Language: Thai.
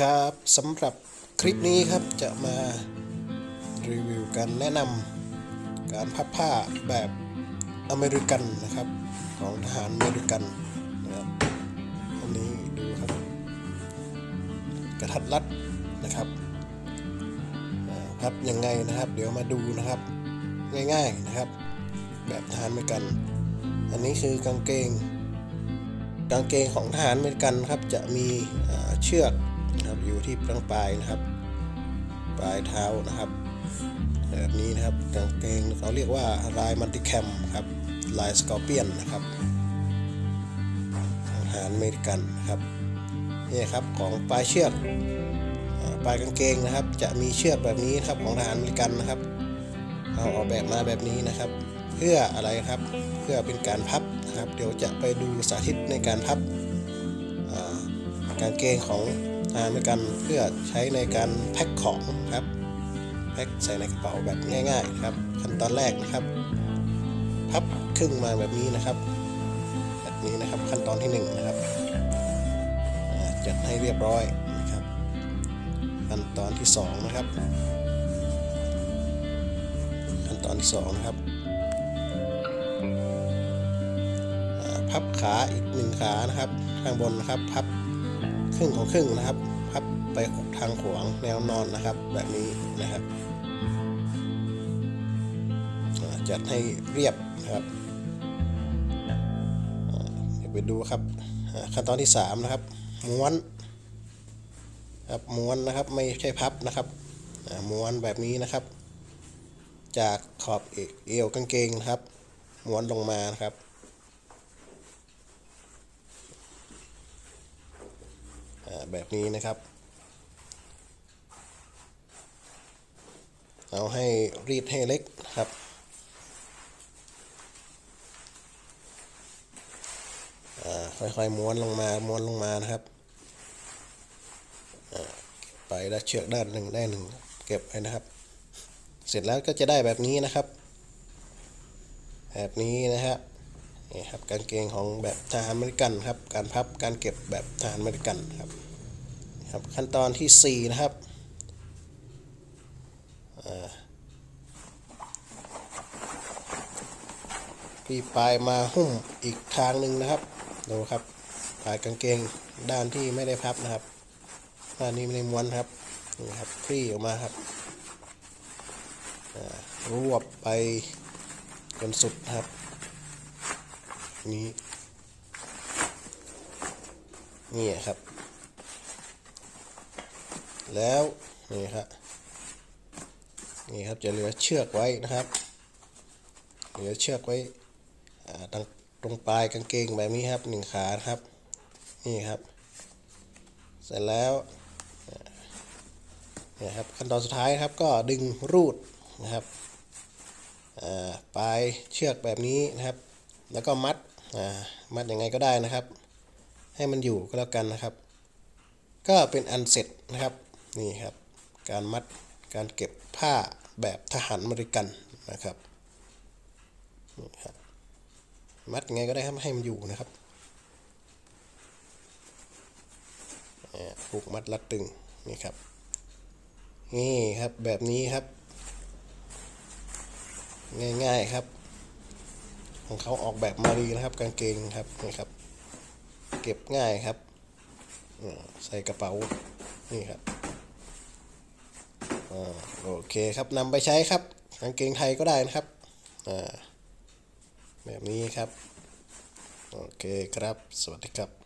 ครับสำหรับคลิปนี้ครับจะมารีวิวการแนะนำการพับผ้าแบบอเมริกันนะครับของทหารอเมริกันนะครับอันนี้ดูครับ กระทัดรัดนะครับพับยังไงนะครับ เดี๋ยวมาดูนะครับ ง่ายๆนะครับ แบบทหารอเมริกัน อันนี้คือกางเกงกางเกงของทหารอเมริกันครับจะมีเชือก นะครับ อยู่ที่ปลางปลายนะครับ ปลายเท้านะครับแบบนี้นะครับกางเกงเขาเรียกว่าลายมัลติแคมครับ ลายสกอร์เปียนนะครับองทหารอเมริกันนะครับนี่ครับของปลายเชือกปลายกางเกงนะครับ จะมีเชือกแบบนี้ครับของทหารอเมริกันนะครับเอาออกแบบมาแบบนี้นะครับ เพื่ออะไรครับเพื่อเป็นการพับนะครับ เดี๋ยวจะไปดูสาธิตในการพับกางเกงของ ทารอเมริกันเพื่อใช้ในการแพ็คของครับแพ็คใส่ในกระเป๋าแบบง่าย ๆ ครับ ขั้นตอนแรกนะครับ พับครึ่งมาแบบนี้นะครับ แบบนี้นะครับขั้นตอนที่หนึ่งนะครับจัดให้เรียบร้อยนะครับ ขั้นตอนที่สองนะครับ ขั้นตอนที่สองนะครับพับขาอีกหนึ่งขานะครับ ข้างบนนะครับ พับ ครึ่งของครึ่งนะครับ พับไปทางขวางแนวนอนนะครับ แบบนี้นะครับ จัดให้เรียบนะครับเดี๋ยวไปดูครับขั้นตอนที่สามนะครับ ม้วนครับม้วนนะครับไม่ใช่พับนะครับม้วนแบบนี้นะครับ จากขอบเอเอวกางเกงนะครับ ม้วนลงมานะครับ อ่า แบบนี้นะครับ เอาให้รีดให้เล็กครับอ่าค่อยๆม้วนลงมาม้วนลงมานะครับไปแล้วเชือกด้านหนึ่งได้หนึ่งเก็บไว้นะครับ เสร็จแล้วก็จะได้แบบนี้นะครับ แบบนี้นะครับนี่ครับกางเกงของแบบทหารอเมริกันครับ การพับการเก็บแบบทหารอเมริกันครับ ครับขั้นตอนที่ 4 นะครับอ่ปีปลายมาหุ้มอีกทางหนึ่งนะครับดูครับปลายกางเกงด้านที่ไม่ได้พับนะครับด้านนี้ไม่ได้ม้วนครับนี่ครับคลี่ออกมาครับรวบไปจนสุดครับนี้นี่ครับ แล้วนี่ครับนี่ครับจะเหลือเชือกไว้นะครับ เหลือเชือกไว้ตรงตรงปลายกางเกงแบบนี้ครับหนึ่งขาครับนี่ครับ เสร็จแล้วนี่ครับขั้นตอนสุดท้ายครับก็ดึงรูดนะครับปลายเชือกแบบนี้นะครับ แล้วก็มัดมัดยังไงก็ได้นะครับ ให้มันอยู่ก็แล้วกันนะครับ ก็เป็นอันเสร็จนะครับ นี่ครับ การมัดการเก็บผ้าแบบทหารอเมริกันนะครับนี่ครับมัดยังไงก็ได้ครับให้มันอยู่นะครับอ่าผูกมัดรัดตึงนี่ครับนี่ครับแบบนี้ครับ ง่ายๆครับ ของเขาออกแบบมาดีนะครับ กางเกงครับนี่ครับ เก็บง่ายครับใส่กระเป๋านี่ครับ อ่าโอเคครับนำไปใช้ครับกางเกงไทยก็ได้นะครับอ่าแบบนี้ครับ โอเคครับ สวัสดีครับ